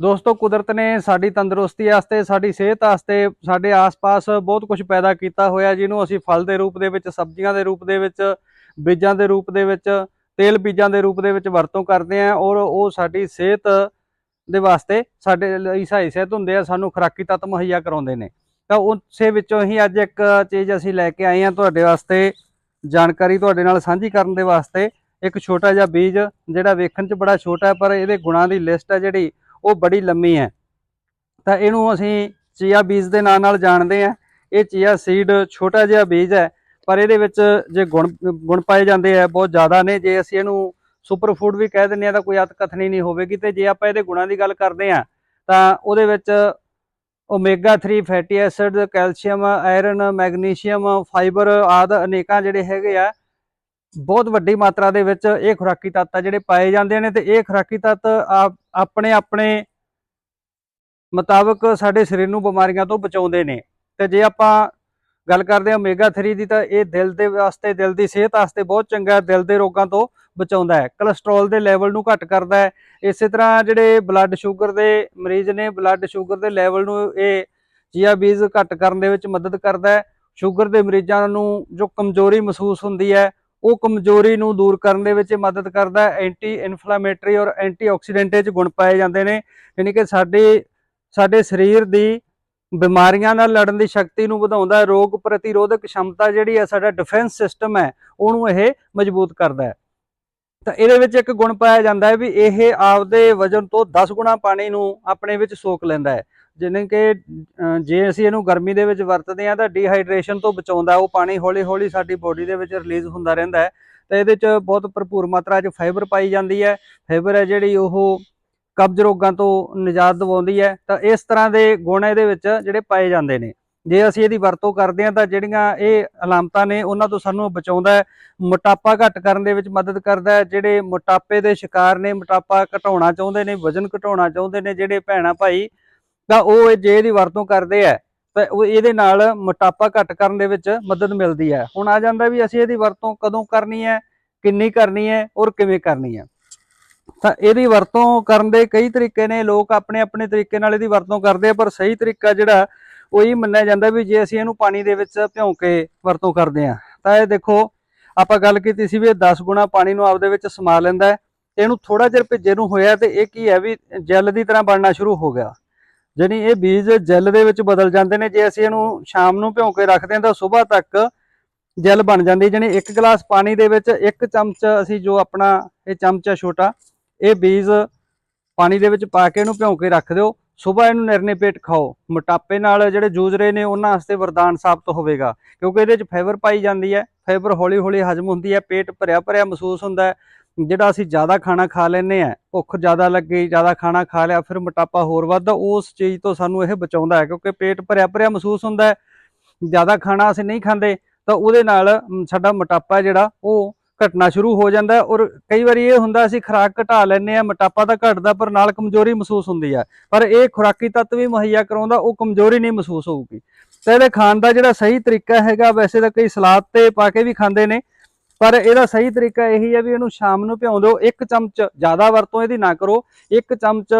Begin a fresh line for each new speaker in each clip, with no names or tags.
ਦੋਸਤੋ, ਕੁਦਰਤ ਨੇ ਸਾਡੀ ਤੰਦਰੁਸਤੀ ਵਾਸਤੇ ਸਾਡੀ ਸਿਹਤ ਵਾਸਤੇ ਸਾਡੇ ਆਸ-ਪਾਸ ਬਹੁਤ ਕੁਝ ਪੈਦਾ ਕੀਤਾ ਹੋਇਆ, ਜਿਹਨੂੰ ਅਸੀਂ ਫਲ ਦੇ ਰੂਪ ਦੇ ਵਿੱਚ, ਸਬਜ਼ੀਆਂ ਦੇ ਰੂਪ ਦੇ ਵਿੱਚ, ਬੀਜਾਂ ਦੇ ਰੂਪ ਦੇ ਵਿੱਚ, ਤੇਲ ਬੀਜਾਂ ਦੇ ਰੂਪ ਦੇ ਵਿੱਚ ਵਰਤੋਂ ਕਰਦੇ ਆ ਔਰ ਉਹ ਸਾਡੀ ਸਿਹਤ ਦੇ ਵਾਸਤੇ ਸਾਡੇ ਲਈ ਸਹਾਈ ਸਿਹਤ ਹੁੰਦੇ ਆ, ਸਾਨੂੰ ਖੁਰਾਕੀ ਤੱਤ ਮੁਹੱਈਆ ਕਰਾਉਂਦੇ ਨੇ। ਤਾਂ ਉਸੇ ਵਿੱਚੋਂ ਹੀ ਅੱਜ ਇੱਕ ਚੀਜ਼ ਅਸੀਂ ਲੈ ਕੇ ਆਏ ਆ ਤੁਹਾਡੇ ਵਾਸਤੇ, ਜਾਣਕਾਰੀ ਤੁਹਾਡੇ ਨਾਲ ਸਾਂਝੀ ਕਰਨ ਦੇ ਵਾਸਤੇ, ਇੱਕ ਛੋਟਾ ਜਿਹਾ ਬੀਜ, ਜਿਹੜਾ ਵੇਖਣ 'ਚ ਬੜਾ ਛੋਟਾ ਪਰ ਇਹਦੇ ਗੁਣਾਂ ਦੀ ਲਿਸਟ ਹੈ ਜਿਹੜੀ ਉਹ ਬੜੀ ਲੰਮੀ ਹੈ। ਤਾਂ ਇਹਨੂੰ ਅਸੀਂ ਚੀਆ ਬੀਜ ਦੇ ਨਾਂ ਨਾਲ ਜਾਣਦੇ ਆ ਇਹ ਚੀਆ ਸੀਡ ਛੋਟਾ ਜਿਹਾ ਬੀਜ ਹੈ, ਪਰ ਇਹਦੇ ਵਿੱਚ ਜੇ ਗੁਣ ਗੁਣ ਪਾਏ ਜਾਂਦੇ ਆ, ਬਹੁਤ ਜ਼ਿਆਦਾ ਨੇ। ਜੇ ਅਸੀਂ ਇਹਨੂੰ ਸੁਪਰ ਫੂਡ ਵੀ ਕਹਿ ਦਿੰਦੇ ਆ ਤਾਂ ਕੋਈ ਅਤਕਥਨੀ ਨਹੀਂ ਹੋਵੇਗੀ। ਤੇ ਜੇ ਆਪਾਂ ਇਹਦੇ ਗੁਣਾਂ ਦੀ ਗੱਲ ਕਰਦੇ ਆ ਤਾਂ ਉਹਦੇ ਵਿੱਚ omega 3 fatty acid calcium iron magnesium fibre ਆਦ ਅਨੇਕਾਂ ਜਿਹੜੇ ਹੈਗੇ ਆ ਬਹੁਤ ਵੱਡੀ ਮਾਤਰਾ ਦੇ ਵਿੱਚ ਇਹ ਖੁਰਾਕੀ ਤੱਤ ਆ ਜਿਹੜੇ ਪਾਏ ਜਾਂਦੇ ਨੇ ਤੇ ਇਹ ਖੁਰਾਕੀ ਤੱਤ ਆਪ- ਆਪਣੇ ਆਪਣੇ ਮੁਤਾਬਕ ਸਾਡੇ ਸਰੀਰ ਨੂੰ ਬਿਮਾਰੀਆਂ ਤੋਂ ਬਚਾਉਂਦੇ ਨੇ। ਤੇ ਜੇ ਆਪਾਂ ਗੱਲ ਕਰਦੇ ਹਾਂ ਓਮੇਗਾ 3 ਦੀ ਤਾਂ ਇਹ ਦਿਲ ਦੇ ਵਾਸਤੇ, ਦਿਲ ਦੀ ਸਿਹਤ ਵਾਸਤੇ ਬਹੁਤ ਚੰਗਾ ਹੈ, ਦਿਲ ਦੇ ਰੋਗਾਂ ਤੋਂ ਬਚਾਉਂਦਾ ਹੈ। ਕੋਲੇਸਟ੍ਰੋਲ ਦੇ ਲੈਵਲ ਨੂੰ ਘੱਟ ਕਰਦਾ ਹੈ। ਇਸੇ ਤਰ੍ਹਾਂ ਜਿਹੜੇ ਬਲੱਡ ਸ਼ੂਗਰ ਦੇ ਮਰੀਜ਼ ਨੇ ਬਲੱਡ ਸ਼ੂਗਰ ਦੇ ਲੈਵਲ ਨੂੰ ਇਹ ਜੀਆ ਬੀਜ ਘੱਟ ਕਰਨ ਦੇ ਵਿੱਚ ਮਦਦ ਕਰਦਾ ਹੈ। ਸ਼ੂਗਰ ਦੇ ਮਰੀਜ਼ਾਂ ਨੂੰ ਜੋ ਕਮਜ਼ੋਰੀ ਮਹਿਸੂਸ ਹੁੰਦੀ ਹੈ ਉਹ ਕਮਜ਼ੋਰੀ ਨੂੰ ਦੂਰ ਕਰਨ ਦੇ ਵਿੱਚ ਮਦਦ ਕਰਦਾ ਹੈ। ਐਂਟੀ ਇਨਫਲਾਮੇਟਰੀ ਔਰ ਐਂਟੀਆਕਸੀਡੈਂਟ ਇਹ ਚ ਗੁਣ ਪਾਏ ਜਾਂਦੇ ਨੇ। ਯਾਨੀ ਕਿ ਸਾਡੇ ਸਾਡੇ ਸਰੀਰ ਦੀ ਬਿਮਾਰੀਆਂ ਨਾਲ ਲੜਨ ਦੀ ਸ਼ਕਤੀ ਨੂੰ ਵਧਾਉਂਦਾ ਹੈ। ਰੋਗ ਪ੍ਰਤੀਰੋਧਕ ਸ਼ਮਤਾ ਜਿਹੜੀ ਹੈ, ਸਾਡਾ ਡਿਫੈਂਸ ਸਿਸਟਮ ਹੈ, ਉਹਨੂੰ ਇਹ ਮਜ਼ਬੂਤ ਕਰਦਾ ਹੈ। ਤਾਂ ਇਹਦੇ ਵਿੱਚ ਇੱਕ ਗੁਣ ਪਾਇਆ ਜਾਂਦਾ ਹੈ ਵੀ ਇਹ ਆਪਦੇ ਵਜਨ ਤੋਂ 10 ਗੁਣਾ ਪਾਣੀ ਨੂੰ ਆਪਣੇ ਵਿੱਚ ਸੋਖ ਲੈਂਦਾ ਹੈ। ਜਿਵੇਂ ਕਿ ਜੇ ਅਸੀਂ ਇਹਨੂੰ ਗਰਮੀ ਦੇ ਵਿੱਚ ਵਰਤਦੇ ਹਾਂ ਤਾਂ ਡੀਹਾਈਡਰੇਸ਼ਨ ਤੋਂ ਬਚਾਉਂਦਾ ਉਹ ਪਾਣੀ ਹੌਲੀ ਹੌਲੀ ਸਾਡੀ ਬੋਡੀ ਦੇ ਵਿੱਚ ਰਿਲੀਜ਼ ਹੁੰਦਾ ਰਹਿੰਦਾ ਹੈ। ਤਾਂ ਇਹਦੇ 'ਚ ਬਹੁਤ ਭਰਪੂਰ ਮਾਤਰਾ 'ਚ ਫਾਈਬਰ ਪਾਈ ਜਾਂਦੀ ਹੈ। ਫਾਈਬਰ ਹੈ ਜਿਹੜੀ ਉਹ ਕਬਜ਼ ਰੋਗਾਂ ਤੋਂ ਨਿਜਾਤ ਦਿਵਾਉਂਦੀ ਹੈ। ਤਾਂ ਇਸ ਤਰ੍ਹਾਂ ਦੇ ਗੁਣ ਇਹਦੇ ਵਿੱਚ ਜਿਹੜੇ ਪਾਏ ਜਾਂਦੇ ਨੇ। ਜੇ ਅਸੀਂ ਇਹਦੀ ਵਰਤੋਂ ਕਰਦੇ ਹਾਂ ਤਾਂ ਜਿਹੜੀਆਂ ਇਹ ਅਲਾਮਤਾਂ ਨੇ, ਉਹਨਾਂ ਤੋਂ ਸਾਨੂੰ ਬਚਾਉਂਦਾ ਹੈ। ਮੋਟਾਪਾ ਘੱਟ ਕਰਨ ਦੇ ਵਿੱਚ ਮਦਦ ਕਰਦਾ ਹੈ। ਜਿਹੜੇ ਮੋਟਾਪੇ ਦੇ ਸ਼ਿਕਾਰ ਨੇ, ਮੋਟਾਪਾ ਘਟਾਉਣਾ ਚਾਹੁੰਦੇ ਨੇ, ਵਜ਼ਨ ਘਟਾਉਣਾ ਚਾਹੁੰਦੇ ਨੇ, ਜਿਹੜੇ ਭੈਣਾ ਭਾਈ ਤਾਂ ਉਹ ਇਹ ਜੇ ਇਹਦੀ ਵਰਤੋਂ ਕਰਦੇ ਆ, ਤਾਂ ਉਹ ਇਹਦੇ ਨਾਲ ਮੋਟਾਪਾ ਘੱਟ ਕਰਨ ਦੇ ਵਿੱਚ ਮਦਦ ਮਿਲਦੀ ਹੈ ਹੁਣ ਆ ਜਾਂਦਾ ਵੀ ਅਸੀਂ ਇਹਦੀ ਵਰਤੋਂ ਕਦੋਂ ਕਰਨੀ ਹੈ ਕਿੰਨੀ ਕਰਨੀ ਹੈ ਔਰ ਕਿਵੇਂ ਕਰਨੀ ਹੈ ਤਾਂ ਇਹਦੀ ਵਰਤੋਂ ਕਰਨ ਦੇ ਕਈ ਤਰੀਕੇ ਨੇ, ਲੋਕ ਆਪਣੇ ਆਪਣੇ ਤਰੀਕੇ ਨਾਲ ਇਹਦੀ ਵਰਤੋਂ ਕਰਦੇ ਆ, ਪਰ ਸਹੀ ਤਰੀਕਾ ਜਿਹੜਾ ਉਹ ਹੀ ਮੰਨਿਆ ਜਾਂਦਾ ਵੀ ਜੇ ਅਸੀਂ ਇਹਨੂੰ ਪਾਣੀ ਦੇ ਵਿੱਚ ਭਿਉਂ ਕੇ ਵਰਤੋਂ ਕਰਦੇ ਆ। ਤਾਂ ਇਹ ਦੇਖੋ, ਆਪਾਂ ਗੱਲ ਕੀਤੀ ਸੀ ਵੀ ਇਹ 10 ਗੁਣਾ ਪਾਣੀ ਨੂੰ ਆਪਦੇ ਵਿੱਚ ਸਮਾ ਲੈਂਦਾ ਹੈ। ਇਹਨੂੰ ਥੋੜਾ ਜਿਹਾ ਭਿੱਜੇ ਨੂੰ ਹੋਇਆ ਤੇ ਇਹ ਕੀ ਹੈ ਵੀ ਜੈਲ ਦੀ ਤਰ੍ਹਾਂ ਬਣਨਾ ਸ਼ੁਰੂ ਹੋ ਗਿਆ। ਜਾਣੀ ਇਹ ਬੀਜ ਜੈਲ ਦੇ ਵਿੱਚ ਬਦਲ ਜਾਂਦੇ ਨੇ, ਜੇ ਅਸੀਂ ਇਹਨੂੰ ਸ਼ਾਮ ਨੂੰ ਭਿਉਂ ਕੇ ਰੱਖਦੇ ਹਾਂ ਤਾਂ ਸਵੇਰ ਤੱਕ ਜੈਲ ਬਣ ਜਾਂਦੀ ਜਾਣੀ ਇੱਕ ਗਲਾਸ ਪਾਣੀ ਦੇ ਵਿੱਚ ਇੱਕ ਚਮਚ ਅਸੀਂ ਜੋ ਆਪਣਾ ਇਹ ਚਮਚਾ ਛੋਟਾ, ਇਹ ਬੀਜ ਪਾਣੀ ਦੇ ਵਿੱਚ ਪਾ ਕੇ ਇਹਨੂੰ ਭਿਉਂ ਕੇ ਰੱਖ ਦਿਓ। ਸਵੇਰ ਇਹਨੂੰ ਨਿਰਨੇ ਪੇਟ ਖਾਓ। ਮੋਟਾਪੇ ਨਾਲ ਜਿਹੜੇ ਜੂਝ ਰਹੇ ਨੇ, ਉਹਨਾਂ ਵਾਸਤੇ ਵਰਦਾਨ ਸਾਬਤ ਹੋਵੇਗਾ। ਕਿਉਂਕਿ ਇਹਦੇ ਵਿੱਚ ਫਾਈਬਰ ਪਾਈ ਜਾਂਦੀ ਹੈ। ਫਾਈਬਰ ਹੌਲੀ ਹੌਲੀ ਹਜਮ ਹੁੰਦੀ ਹੈ, ਪੇਟ ਭਰਿਆ ਭਰਿਆ ਮਹਿਸੂਸ ਹੁੰਦਾ ਹੈ। ਜਿਹੜਾ ਅਸੀਂ ਜ਼ਿਆਦਾ ਖਾਣਾ ਖਾ ਲੈਂਦੇ ਆ ਭੁੱਖ ਜ਼ਿਆਦਾ ਲੱਗੀ, ਜ਼ਿਆਦਾ ਖਾਣਾ ਖਾ ਲਿਆ, ਫਿਰ ਮੋਟਾਪਾ ਹੋਰ ਵੱਧਦਾ, ਉਸ ਚੀਜ਼ ਤੋਂ ਸਾਨੂੰ ਇਹ ਬਚਾਉਂਦਾ ਹੈ, ਕਿਉਂਕਿ ਪੇਟ ਭਰਿਆ ਭਰਿਆ ਮਹਿਸੂਸ ਹੁੰਦਾ ਹੈ, ਜ਼ਿਆਦਾ ਖਾਣਾ ਅਸੀਂ ਨਹੀਂ ਖਾਂਦੇ, ਤਾਂ ਉਹਦੇ ਨਾਲ ਸਾਡਾ ਮੋਟਾਪਾ ਜਿਹੜਾ, ਉਹ ਘਟਣਾ ਸ਼ੁਰੂ ਹੋ ਜਾਂਦਾ ਔਰ ਕਈ ਵਾਰੀ ਇਹ ਹੁੰਦਾ ਅਸੀਂ ਖੁਰਾਕ ਘਟਾ ਲੈਂਦੇ ਆ ਮੋਟਾਪਾ ਤਾਂ ਘਟਦਾ, ਪਰ ਨਾਲ ਕਮਜ਼ੋਰੀ ਮਹਿਸੂਸ ਹੁੰਦੀ ਆ ਪਰ ਇਹ ਖੁਰਾਕੀ ਤੱਤ ਵੀ ਮੁਹੱਈਆ ਕਰਾਉਂਦਾ, ਉਹ ਕਮਜ਼ੋਰੀ ਨਹੀਂ ਮਹਿਸੂਸ ਹੋਊਗੀ। ਤੇ ਇਹਦੇ ਖਾਣ ਦਾ ਜਿਹੜਾ ਸਹੀ ਤਰੀਕਾ ਹੈਗਾ, ਵੈਸੇ ਤਾਂ ਕਈ ਸਲਾਦ ਤੇ ਪਾ ਕੇ ਵੀ ਖਾਂਦੇ ਨੇ ਪਰ ਇਹਦਾ ਸਹੀ ਤਰੀਕਾ ਇਹੀ ਹੈ ਵੀ ਇਹਨੂੰ ਸ਼ਾਮ ਨੂੰ ਭਿਉਂ ਦਿਓ, ਇੱਕ ਚਮਚ ਜ਼ਿਆਦਾ ਵਰਤੋਂ ਇਹਦੀ ਨਾ ਕਰੋ, ਇੱਕ ਚਮਚ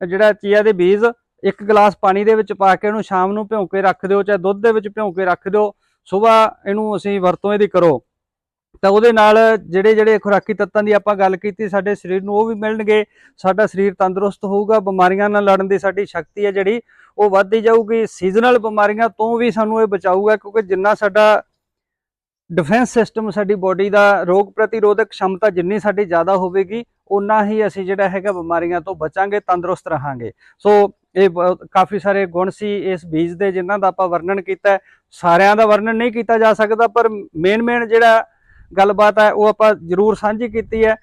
ਜਿਹੜਾ ਚੀਆ ਦੇ ਬੀਜ, ਇੱਕ ਗਲਾਸ ਪਾਣੀ ਦੇ ਵਿੱਚ ਪਾ ਕੇ ਇਹਨੂੰ ਸ਼ਾਮ ਨੂੰ ਭਿਉਂ ਕੇ ਰੱਖ ਦਿਓ, ਚਾਹੇ ਦੁੱਧ ਦੇ ਵਿੱਚ ਭਿਉਂ ਕੇ ਰੱਖ ਦਿਓ, ਸਵੇਰ ਇਹਨੂੰ ਅਸੀਂ ਵਰਤੋਂ ਇਹਦੀ ਕਰੋ। ਤਾਂ ਉਹਦੇ ਨਾਲ ਜਿਹੜੇ ਜਿਹੜੇ ਖੁਰਾਕੀ ਤੱਤਾਂ ਦੀ ਆਪਾਂ ਗੱਲ ਕੀਤੀ, ਸਾਡੇ ਸਰੀਰ ਨੂੰ ਉਹ ਵੀ ਮਿਲਣਗੇ, ਸਾਡਾ ਸਰੀਰ ਤੰਦਰੁਸਤ ਹੋਊਗਾ, ਬਿਮਾਰੀਆਂ ਨਾਲ ਲੜਨ ਦੀ ਸਾਡੀ ਸ਼ਕਤੀ ਹੈ ਜਿਹੜੀ, ਉਹ ਵੱਧਦੀ ਜਾਊਗੀ ਸੀਜ਼ਨਲ ਬਿਮਾਰੀਆਂ ਤੋਂ ਵੀ ਸਾਨੂੰ ਇਹ ਬਚਾਊਗਾ, ਕਿਉਂਕਿ ਜਿੰਨਾ ਸਾਡਾ ਡਿਫੈਂਸ ਸਿਸਟਮ ਸਾਡੀ ਬੋਡੀ ਦਾ ਰੋਗ ਪ੍ਰਤੀਰੋਧਕ ਸ਼ਮਤਾ ਜਿੰਨੀ ਸਾਡੀ ਜ਼ਿਆਦਾ ਹੋਵੇਗੀ ਉਨਾ ਹੀ ਅਸੀਂ ਜਿਹੜਾ ਹੈਗਾ ਬਿਮਾਰੀਆਂ ਤੋਂ ਬਚਾਂਗੇ, ਤੰਦਰੁਸਤ ਰਹਾਂਗੇ। ਸੋ ਇਹ ਕਾਫੀ ਸਾਰੇ ਗੁਣ ਸੀ ਇਸ ਬੀਜ ਦੇ ਜਿਨ੍ਹਾਂ ਦਾ ਆਪਾਂ ਵਰਣਨ ਕੀਤਾ ਸਾਰਿਆਂ ਦਾ ਵਰਣਨ ਨਹੀਂ ਕੀਤਾ ਜਾ ਸਕਦਾ, ਪਰ ਮੇਨ ਮੇਨ ਜਿਹੜਾ ਗੱਲਬਾਤ ਹੈ, ਉਹ ਆਪਾਂ ਜ਼ਰੂਰ ਸਾਂਝੀ ਕੀਤੀ ਹੈ।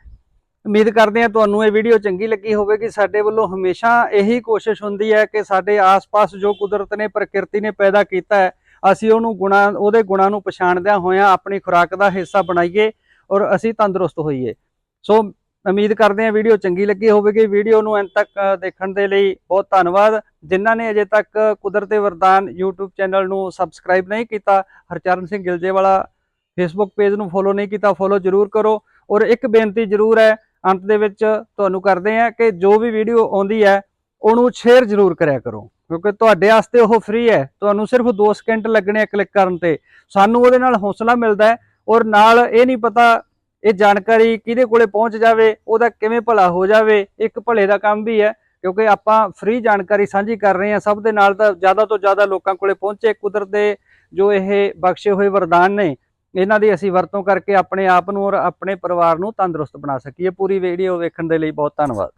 ਉਮੀਦ ਕਰਦੇ ਹਾਂ ਤੁਹਾਨੂੰ ਇਹ ਵੀਡੀਓ ਚੰਗੀ ਲੱਗੀ ਹੋਵੇਗੀ। ਸਾਡੇ ਵੱਲੋਂ ਹਮੇਸ਼ਾ ਇਹੀ ਕੋਸ਼ਿਸ਼ ਹੁੰਦੀ ਹੈ ਕਿ ਸਾਡੇ ਆਸ-ਪਾਸ ਜੋ ਕੁਦਰਤ ਨੇ, ਪ੍ਰਕਿਰਤੀ ਨੇ ਪੈਦਾ ਕੀਤਾ ਹੈ ਅਸੀਂ ਉਹਨੂੰ ਗੁਣਾ, ਉਹਦੇ ਗੁਣਾਂ ਨੂੰ ਪਛਾਣਦਿਆਂ ਹੋਇਆਂ ਆਪਣੀ ਖੁਰਾਕ ਦਾ ਹਿੱਸਾ ਬਣਾਈਏ ਔਰ ਅਸੀਂ ਤੰਦਰੁਸਤ ਹੋਈਏ। ਸੋ ਉਮੀਦ ਕਰਦੇ ਹਾਂ ਵੀਡੀਓ ਚੰਗੀ ਲੱਗੀ ਹੋਵੇਗੀ। ਵੀਡੀਓ ਨੂੰ ਅੰਤ ਤੱਕ ਦੇਖਣ ਦੇ ਲਈ ਬਹੁਤ ਧੰਨਵਾਦ। ਜਿਨ੍ਹਾਂ ਨੇ ਅਜੇ ਤੱਕ ਕੁਦਰਤ ਵਰਦਾਨ YouTube ਚੈਨਲ ਨੂੰ ਸਬਸਕ੍ਰਾਈਬ ਨਹੀਂ ਕੀਤਾ, ਹਰਚਰਨ ਸਿੰਘ ਗਿਲਜੇ ਵਾਲਾ ਫੇਸਬੁੱਕ ਪੇਜ ਨੂੰ ਫੋਲੋ ਨਹੀਂ ਕੀਤਾ ਫੋਲੋ ਜ਼ਰੂਰ ਕਰੋ। ਔਰ ਇੱਕ ਬੇਨਤੀ ਜ਼ਰੂਰ ਹੈ, ਅੰਤ ਦੇ ਵਿੱਚ ਤੁਹਾਨੂੰ ਕਰਦੇ ਹਾਂ ਕਿ ਜੋ ਵੀ ਵੀਡੀਓ ਆਉਂਦੀ ਹੈ, ਉਹਨੂੰ ਸ਼ੇਅਰ ਜ਼ਰੂਰ ਕਰਿਆ ਕਰੋ। ਕਿਉਂਕਿ ਤੁਹਾਡੇ ਵਾਸਤੇ ਉਹ ਫ੍ਰੀ ਹੈ। ਤੁਹਾਨੂੰ ਸਿਰਫ 2 ਸਕਿੰਟ ਲੱਗਣੇ ਆ ਕਲਿੱਕ ਕਰਨ ਤੇ। ਸਾਨੂੰ ਉਹਦੇ ਨਾਲ ਹੌਸਲਾ ਮਿਲਦਾ ਹੈ ਔਰ ਨਾਲ ਇਹ ਨਹੀਂ ਪਤਾ ਇਹ ਜਾਣਕਾਰੀ ਕਿਹਦੇ ਕੋਲੇ ਪਹੁੰਚ ਜਾਵੇ, ਉਹਦਾ ਕਿਵੇਂ ਭਲਾ ਹੋ ਜਾਵੇ, ਇੱਕ ਭਲੇ ਦਾ ਕੰਮ ਵੀ ਹੈ। ਕਿਉਂਕਿ ਆਪਾਂ ਫ੍ਰੀ ਜਾਣਕਾਰੀ ਸਾਂਝੀ ਕਰ ਰਹੇ ਹਾਂ, ਸਭ ਦੇ ਨਾਲ ਤਾਂ ਜ਼ਿਆਦਾ ਤੋਂ ਜ਼ਿਆਦਾ ਲੋਕਾਂ ਕੋਲੇ ਪਹੁੰਚੇ। ਕੁਦਰਤ ਦੇ ਜੋ ਇਹ ਬਖਸ਼ੇ ਹੋਏ ਵਰਦਾਨ ਨੇ, ਇਹਨਾਂ ਦੀ ਅਸੀਂ ਵਰਤੋਂ ਕਰਕੇ ਆਪਣੇ ਆਪ ਨੂੰ ਔਰ ਆਪਣੇ ਪਰਿਵਾਰ ਨੂੰ ਤੰਦਰੁਸਤ ਬਣਾ ਸਕੀਏ। ਪੂਰੀ ਵੀਡੀਓ ਵੇਖਣ ਦੇ ਲਈ ਬਹੁਤ ਧੰਨਵਾਦ।